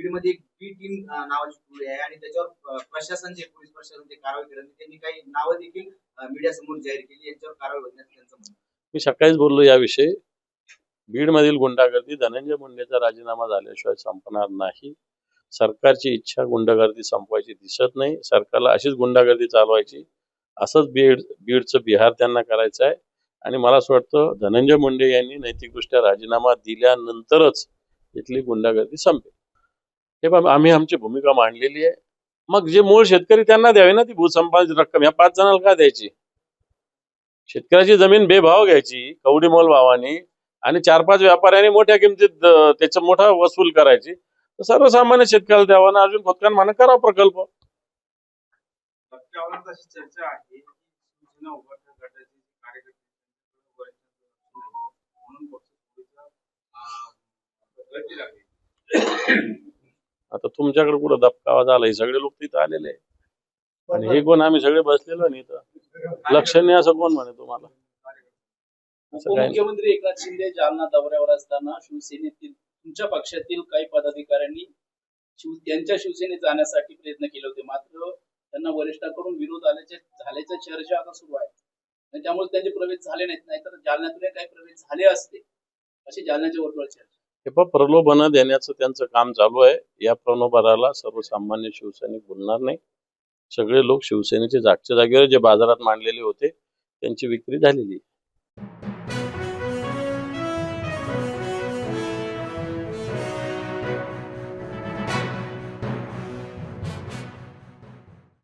बीडमध्ये एक बी टीम नावाची टोळी आहे आणि त्याच्यावर प्रशासन जे पोलीस प्रशासन जे कारवाई करत त्यांनी काही नावं देखील मीडिया समोर जाहीर केली यांच्यावर कारवाई होण्यास त्यांचं म्हणणं मी सकाळीच बोललो याविषयी. बीडमधील गुंडागर्दी धनंजय मुंडेचा राजीनामा झाल्याशिवाय संपणार नाही. सरकारची इच्छा गुंडागर्दी संपवायची दिसत नाही. सरकारला अशीच गुंडागर्दी चालवायची. असंच बीड बीडचं बिहार त्यांना करायचं आहे. आणि मला असं वाटतं धनंजय मुंडे यांनी नैतिकदृष्ट्या राजीनामा दिल्यानंतरच इथली गुंडागर्दी संपेल. हे पहा आम्ही आमची भूमिका मांडलेली आहे. मग जे मूळ शेतकरी त्यांना द्यावे ना ती भूसंपादित रक्कम? या पाच जणांना का द्यायची? शेतकऱ्याची जमीन बेभाव घ्यायची कवडी मोल भावाने आणि चार पाच व्यापाऱ्यांनी मोठ्या किमतीत त्याचा मोठा वसूल करायची. तर सर्वसामान्य शेतकऱ्याला द्यावा ना अजून? खोदकान म्हणा करा प्रकल्प. चर्चा आहे. म्हणून आता तुमच्याकडे कुठं दबकावा झाला हे सगळे लोक तिथं आलेले आहे. आणि हे कोण? आम्ही सगळे बसलेलो नाही इथं. लक्षणीय असं कोण म्हणे तुम्हाला? असं काय नाही. उपमुख्यमंत्री एकनाथ शिंदे जालना दौऱ्यावर असताना शिवसेनेतील तुमच्या पक्षातील काही पदाधिकाऱ्यांनी शिव त्यांच्या शिवसेनेत जाण्यासाठी प्रयत्न केले होते. मात्र त्यांना वरिष्ठांकडून विरोध आल्याचे झाल्याच्या चर्चा आता सुरू आहे. आणि त्यामुळे त्यांचे प्रवेश झाले नाहीत. नाहीतर जालन्यातून काही प्रवेश झाले असते. अशी जालन्याच्या वर्तुळात चर्चा हे पण प्रलोभनं देण्याचं त्यांचं काम चालू आहे या प्रलोभनाला सर्वसामान्य शिवसैनिक बोलणार नाही सगळे लोक शिवसेनेचे जागच्या जागेवर जे बाजारात मांडलेले होते त्यांची विक्री झालेली आहे.